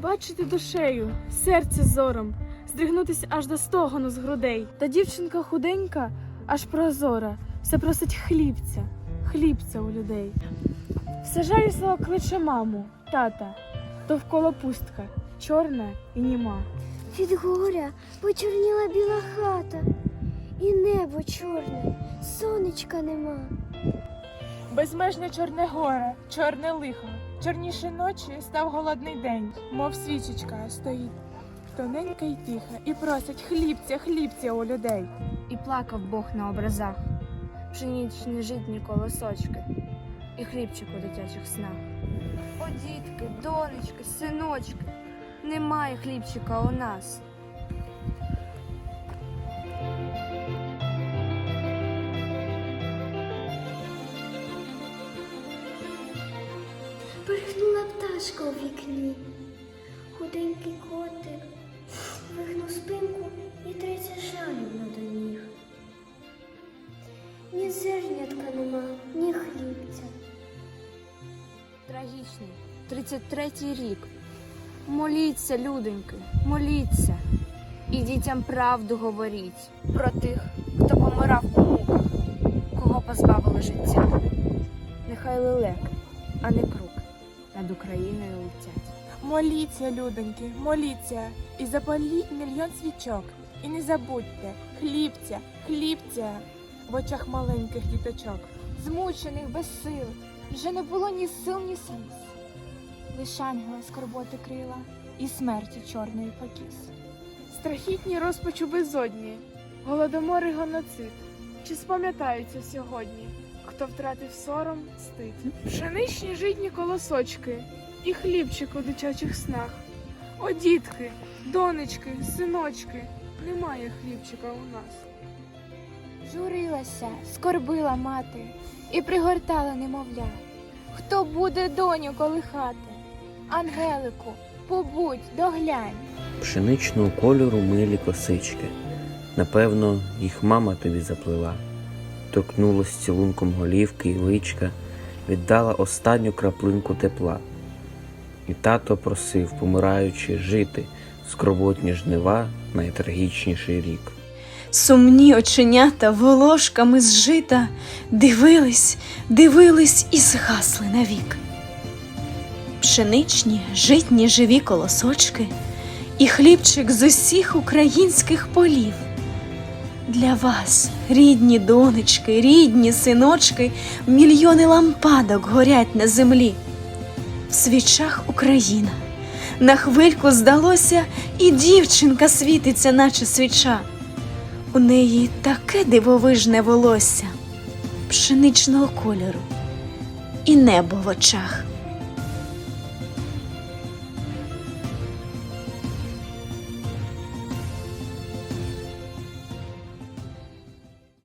побачити душею, серце зором, здригнутися аж до стогону з грудей. Та дівчинка худенька, аж прозора, все просить хлібця, хлібця у людей. Все жалісно кличе маму, тата, довкола пустка, чорна і німа. Від горя почорніла біла хата, і небо чорне, сонечка нема. Безмежне чорне горе, чорне лихо, чорніше ночі став голодний день, мов свічечка стоїть. Тоненька й тиха, і просять хлібця, хлібця у людей. І плакав Бог на образах, пшенічні житні колосочки і хлібчик у дитячих снах. О, дітки, донечки, синочки, немає хлібчика у нас. Перехнула пташка у вікні, худенький котик, вигнув спинку і треться жалібно до ніг. Ні зернятка нема, ні хлібця. Трагічний, 33-й рік. Моліться, людоньки, моліться. І дітям правду говоріть про тих, хто помирав у муках, кого позбавили життя. Нехай лелек, а не круг над Україною летять. Моліться, людоньки, моліться, і запаліть мільйон свічок. І не забудьте хлібця, хлібця в очах маленьких діточок. змучених без сил, вже не було ні сил, ні сліз. Лиш ангела скорботи крила і смерті чорної покіс. Страхітні розпачу безодні, голодомор і геноцид. Чи спам'ятаються сьогодні, хто втратив сором, стид? Пшеничні житні колосочки і хлібчик у дитячих снах. О, дітки, донечки, синочки, немає хлібчика у нас. Журилася, скорбила мати і пригортала немовля. Хто буде доню колихати? Ангелику, побудь, доглянь. пшеничного кольору милі косички. Напевно, їх мама тобі заплела. Торкнулась цілунком голівки і личка, віддала останню краплинку тепла. І тато просив, помираючи, жити скорботні жнива найтрагічніший рік. Сумні оченята волошками зжита дивились, дивились і згасли навік. Пшеничні, житні живі колосочки і хлібчик з усіх українських полів. Для вас, рідні донечки, рідні синочки, мільйони лампадок горять на землі. В свічах Україна. На хвильку здалося, і дівчинка світиться, наче свіча. У неї таке дивовижне волосся, пшеничного кольору і небо в очах.